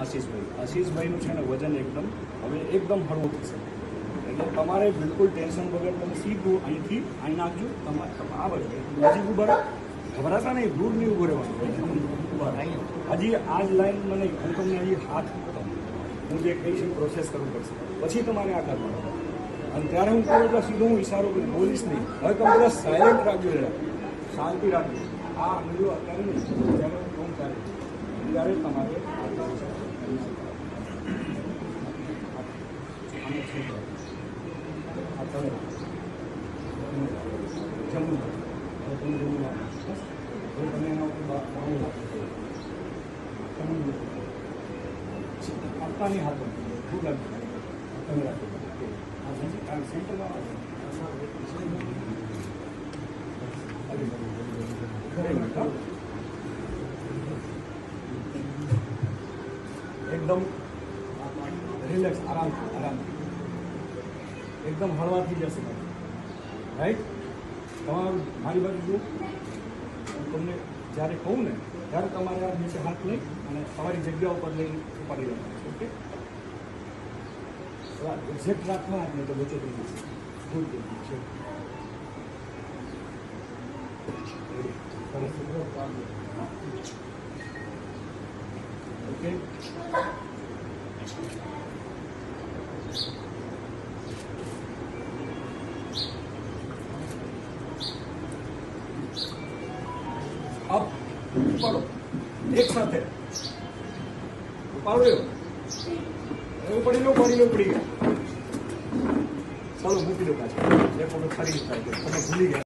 આશીષભાઈ. આશીષભાઈનું છે ને વજન એકદમ, હવે એકદમ હળવું થશે. એટલે તમારે બિલકુલ ટેન્શન વગર તમે સીધું અહીંથી અહીં નાખજો. તમારે તમે, આ બાજુ. નજીક ઊભા ગભરાતા નહીં, દૂર નહીં ઊભો રહેવાનું. હજી આ જ લાઈન મને હું તમને હજી હાથ. હું જે કહીશ પ્રોસેસ કરવું પડશે. પછી તમારે આ કરવાનું. અને ત્યારે હું કહું એટલે સીધો હું ઈશારો કરી બોલીશ નહીં. હવે તમે બધા સાયલેન્ટ રાખજો શાંતિ રાખજો. આ અંગ્રેજો અત્યારે નહીં. જ્યારે હું ત્યારે ત્યારે તમારે આ કરવું છે. આને છૂટ રાખો. આ તમે રાખો. જમવું રાખો. હવે તમે જમવું રાખો. બસ. હવે તમે એના ઉપર બા- બાવું રાખો. તમે આપવાની હાથો લાગે તમે રાખો રાખો. એકદમ રિલેક્સ આરામ આરામ એકદમ હળવાથી જશે રાઈટ તમારું, મારી બાજુ હું તમને જ્યારે કહું ને, ત્યારે તમારે આ નીચે હાથ લઈ અને તમારી જગ્યા ઉપર લઈને ઉપાડી લેવાનું ઓકે એક્ઝેક્ટ રાખવા ને તો બચત થઈ જશે. ગુડ છે. ઓકે અપ ઉપાડો. એક સાથે. ઉપાડો એવું પડી લો પડી લો પડી ગયા. ચાલો મૂકી દો પાછું. એ વખત ફરી થાય તમે ભૂલી ગયા.